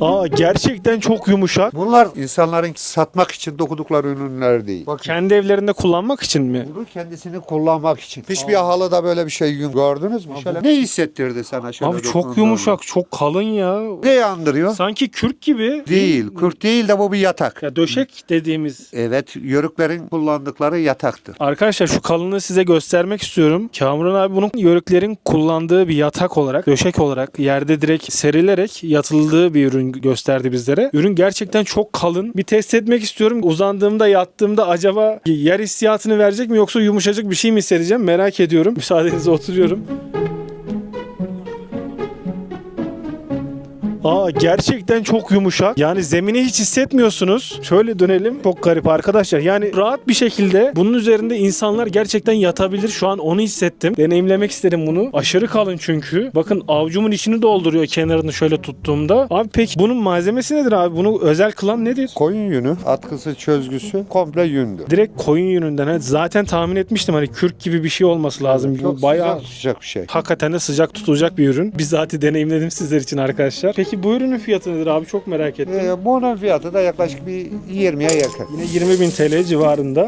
Aa gerçekten çok yumuşak. Bunlar insanların satmak için dokudukları ürünler değil. Bakın. Kendi evlerinde kullanmak için mi? Bunu kendisini kullanmak için. Hiçbir halıda böyle bir şey gördünüz mü? Şöyle. Ne hissettirdi sana şöyle Abi çok dokunduğunda? yumuşak, çok kalın ya. Ne andırıyor? Sanki kürk gibi. Değil. Kurt değil de bu bir yatak. Ya döşek dediğimiz. Evet, yörüklerin kullandıkları yataktır. Arkadaşlar şu kalınlığı size göstermek istiyorum. Kamuran abi bunun yörüklerin kullandığı bir yatak olarak, döşek olarak yerde direkt serilerek yatıldığı bir ürün gösterdi bizlere. Ürün gerçekten çok kalın. Bir test etmek istiyorum. Uzandığımda, yattığımda acaba yer hissiyatını verecek mi yoksa yumuşacık bir şey mi hissedeceğim merak ediyorum. Müsaadenizle oturuyorum. Aa gerçekten çok yumuşak. Yani zemini hiç hissetmiyorsunuz. Şöyle dönelim. Çok garip arkadaşlar. Yani rahat bir şekilde bunun üzerinde insanlar gerçekten yatabilir. Şu an onu hissettim. Deneyimlemek istedim bunu. Aşırı kalın çünkü. Bakın avcumun içini dolduruyor kenarını şöyle tuttuğumda. Abi peki bunun malzemesi nedir abi? Bunu özel kılan nedir? Koyun yünü, atkısı, çözgüsü komple yündür. Direkt koyun yününden. Evet, zaten tahmin etmiştim hani kürk gibi bir şey olması lazım. Çok Bu bayağı sıcak, sıcak bir şey. hakikaten de sıcak tutulacak bir ürün. Bizzati deneyimledim sizler için arkadaşlar. Peki bu ürünün fiyatı nedir abi? Çok merak ettim. Ee, bunun fiyatı da yaklaşık bir 20'ye yakın. Yine 20.000 TL civarında.